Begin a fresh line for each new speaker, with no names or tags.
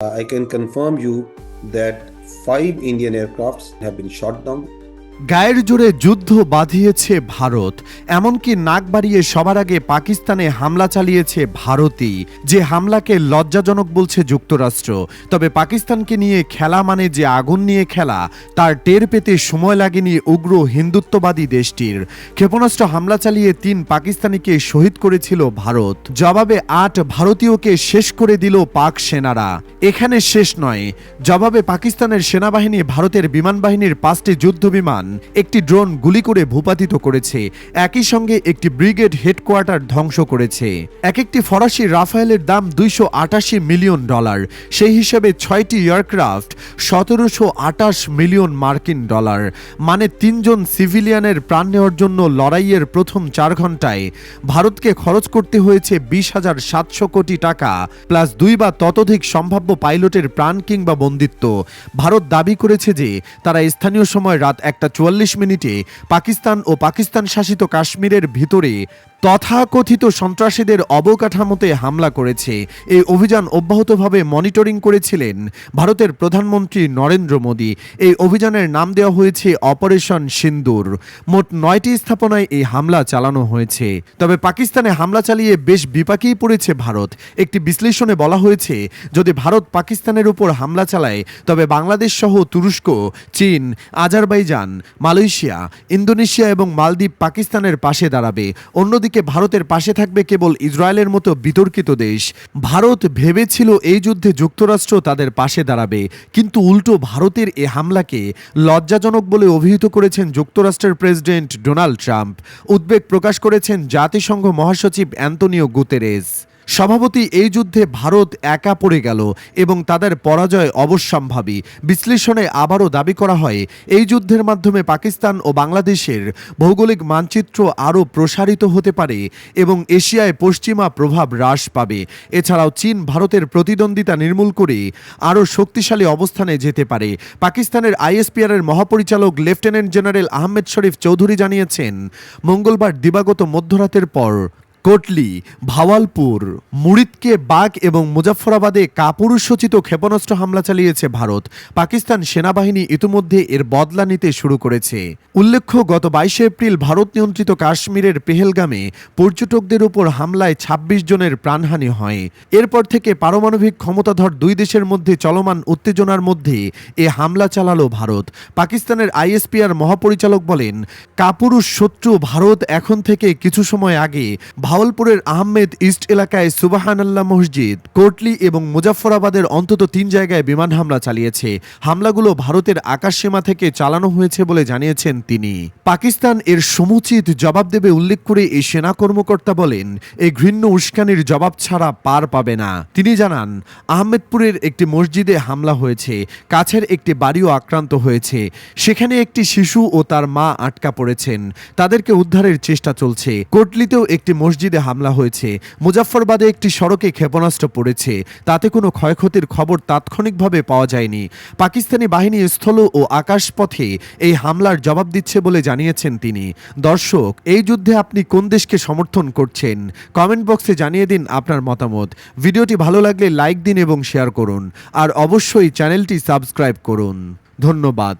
Uh, I can confirm you that five Indian aircrafts have been shot down.
গায়ের জোরে যুদ্ধ বাঁধিয়েছে ভারত, এমনকি নাক বাড়িয়ে সবার আগে পাকিস্তানে হামলা চালিয়েছে ভারতই, যে হামলাকে লজ্জাজনক বলছে যুক্তরাষ্ট্র। তবে পাকিস্তানকে নিয়ে খেলা মানে যে আগুন নিয়ে খেলা, তার টের পেতে সময় লাগেনি উগ্র হিন্দুত্ববাদী দেশটির। ক্ষেপণাস্ত্র হামলা চালিয়ে তিন পাকিস্তানিকে শহীদ করেছিল ভারত। জবাবে আট ভারতীয়কে শেষ করে দিল পাক সেনারা। এখানে শেষ নয়, জবাবে পাকিস্তানের সেনাবাহিনী ভারতের বিমান বাহিনীর পাঁচটি যুদ্ধ বিমান একটি ড্রোন গুলি করে ভূপাতিত করেছে। একই সঙ্গে একটি ব্রিগেড হেডকোয়ার্টার ধ্বংস করেছে। এক একটি ফরাসি রাফায়েলের দাম দুইশো আটাশি মিলিয়ন ডলার। সেই হিসেবে ছয়টি এয়ারক্রাফট সতেরোশো আটাশ মিলিয়ন মার্কিন ডলার। মানে তিনজন সিভিলিয়ানের প্রাণ নেওয়ার জন্য লড়াইয়ের প্রথম চার ঘন্টায় ভারতকে খরচ করতে হয়েছে বিশ হাজার সাতশো কোটি টাকা, প্লাস দুই বা ততোধিক সম্ভাব্য পাইলটের প্রাণ কিংবা বন্দিত্ব। ভারত দাবি করেছে যে, তারা স্থানীয় সময় রাত একটা চুয়াল্লিশ মিনিটে পাকিস্তান ও পাকিস্তান শাসিত কাশ্মীরের ভিতরে তথাকথিত সন্ত্রাসীদের অবকাঠামোতে হামলা করেছে। এই অভিযান অব্যাহতভাবে মনিটরিং করেছিলেন ভারতের প্রধানমন্ত্রী নরেন্দ্র মোদী। এই অভিযানের নাম দেওয়া হয়েছে অপারেশন সিন্দুর। মোট নয়টি স্থাপনায় এই হামলা চালানো হয়েছে। তবে পাকিস্তানে হামলা চালিয়ে বেশ বিপাকেই পড়েছে ভারত। একটি বিশ্লেষণে বলা হয়েছে, যদি ভারত পাকিস্তানের উপর হামলা চালায়, তবে বাংলাদেশ সহ তুরস্ক, চীন, আজারবাইজান মালয়েশিয়া, ইন্দোনেশিয়া এবং মালদ্বীপ পাকিস্তানের পাশে দাঁড়াবে। অন্যদিকে ভারতের পাশে থাকবে কেবল ইসরায়েলের মতো বিতর্কিত দেশ। ভারত ভেবেছিল এই যুদ্ধে যুক্তরাষ্ট্র তাদের পাশে দাঁড়াবে, কিন্তু উল্টো ভারতের এ হামলাকে লজ্জাজনক বলে অভিহিত করেছেন যুক্তরাষ্ট্রের প্রেসিডেন্ট ডোনাল্ড ট্রাম্প। উদ্বেগ প্রকাশ করেছেন জাতিসংঘ মহাসচিব অ্যান্তনিও গুতেরেস। সভাপতি এই যুদ্ধে ভারত একা পড়ে গেল এবং তাদের পরাজয় অবশ্যম্ভাবী। বিশ্লেষণে আবারও দাবি করা হয়, এই যুদ্ধের মাধ্যমে পাকিস্তান ও বাংলাদেশের ভৌগোলিক মানচিত্র আরও প্রসারিত হতে পারে এবং এশিয়ায় পশ্চিমা প্রভাব হ্রাস পাবে। এছাড়াও চীন ভারতের প্রতিদ্বন্দ্বিতা নির্মূল করে আরও শক্তিশালী অবস্থানে যেতে পারে। পাকিস্তানের আইএসপিআর এর মহাপরিচালক লেফটেন্যান্ট জেনারেল আহমেদ শরীফ চৌধুরী জানিয়েছেন, মঙ্গলবার দিবাগত মধ্যরাতের পর কোটলি, ভাওয়ালপুর, মুরিদকে বাগ এবং মুজাফফরাবাদে কাপুরুষোচিত ক্ষেপণাস্ত্র হামলা চালিয়েছে ভারত। পাকিস্তান সেনাবাহিনী ইতিমধ্যে এর বদলা নিতে শুরু করেছে। উল্লেখ্য, গত বাইশে এপ্রিল ভারত নিয়ন্ত্রিত কাশ্মীরের পেহেলগামে পর্যটকদের উপর হামলায় ২৬ জনের প্রাণহানি হয়। এরপর থেকে পারমাণবিক ক্ষমতাধর দুই দেশের মধ্যে চলমান উত্তেজনার মধ্যে এ হামলা চালালো ভারত। পাকিস্তানের আইএসপিআর মহাপরিচালক বলেন, কাপুরুষ শত্রু ভারত এখন থেকে কিছু সময় আগে ভাওয়ালপুরের আহমেদ ইস্ট এলাকায় সুবাহান আল্লাহ মসজিদ, কোটলি এবং মুজাফফরাবাদের অন্তত তিন জায়গায় বিমান হামলা চালিয়েছে। হামলাগুলো ভারতের আকাশসীমা থেকে চালানো হয়েছে বলে জানিয়েছেন তিনি। পাকিস্তান এর সমুচিত জবাব দেবে উল্লেখ করে এই সেনা কর্মকর্তা বলেন, এই ঘৃণ্য উস্কানির জবাব ছাড়া পার পাবে না। তিনি জানান, আহমেদপুরের একটি মসজিদে হামলা হয়েছে, কাছের একটি বাড়িও আক্রান্ত হয়েছে। সেখানে একটি শিশু ও তার মা আটকা পড়েছেন। তাদেরকে উদ্ধারের চেষ্টা চলছে। কোটলিতেও একটি মসজিদে হামলা হয়েছে। মুজাফফরবাদে একটি সড়কে ক্ষেপণাস্ত্র পড়েছে। তাতে কোনো ক্ষয়ক্ষতির খবর তাৎক্ষণিকভাবে পাওয়া যায়নি। পাকিস্তানি বাহিনী স্থল ও আকাশপথে এই হামলার জবাব দিচ্ছে বলে জানিয়েছেন তিনি। দর্শক, এই যুদ্ধে আপনি কোন দেশকে সমর্থন করছেন? কমেন্ট বক্সে জানিয়ে দিন আপনার মতামত। ভিডিওটি ভালো লাগলে লাইক দিন এবং শেয়ার করুন। আর অবশ্যই চ্যানেলটি সাবস্ক্রাইব করুন। ধন্যবাদ।